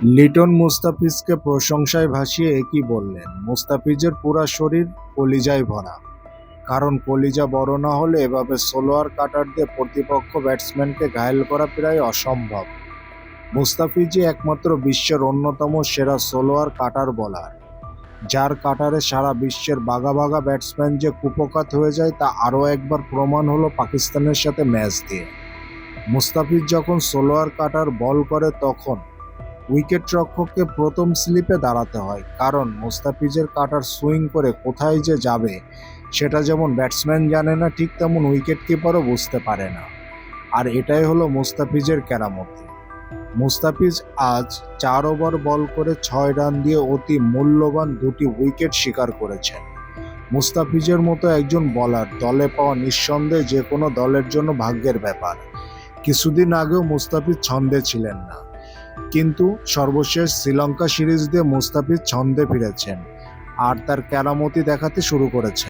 লিটন মুস্তাফিজকে প্রশংসায় ভাসিয়ে একই বললেন, মুস্তাফিজের পুরা শরীর কলিজায় ভরা। কারণ কলিজা বড় না হলে এভাবে সোলোয়ার কাটার দিয়ে প্রতিপক্ষ ব্যাটসম্যানকে ঘায়েল করা প্রায় অসম্ভব। মুস্তাফিজই একমাত্র বিশ্বের অন্যতম সেরা সোলোয়ার কাটার বলার, যার কাটারে সারা বিশ্বের বাঘা বাঘা ব্যাটসম্যান যে কুপকাত হয়ে যায় তা আরও একবার প্রমাণ হলো পাকিস্তানের সাথে ম্যাচ দিয়ে। মুস্তাফিজ যখন সোলোয়ার কাটার বল করে তখন উইকেট রক্ষককে প্রথম স্লিপে দাঁড়াতে হয়, কারণ মুস্তাফিজের কাটার সুইং করে কোথায় যে যাবে, সেটা যেমন ব্যাটসম্যান জানে না, ঠিক তেমন উইকেট কিপারও বুঝতে পারে না। আর এটাই হলো মুস্তাফিজের কেরামতি। মুস্তাফিজ আজ চার ওভার বল করে ছয় রান দিয়ে অতি মূল্যবান দুটি উইকেট শিকার করেছেন। মুস্তাফিজের মতো একজন বলার দলে পাওয়া নিঃসন্দেহে যে কোনো দলের জন্য ভাগ্যের ব্যাপার। কিছুদিন আগেও মুস্তাফিজ ছন্দে ছিলেন না। কিন্তু সর্বশেষ শ্রীলঙ্কা সিরিজ দিয়ে মুস্তাফিজ ছন্দে ফিরেছেন আর তার কেরামতি দেখাতে শুরু করেছেন।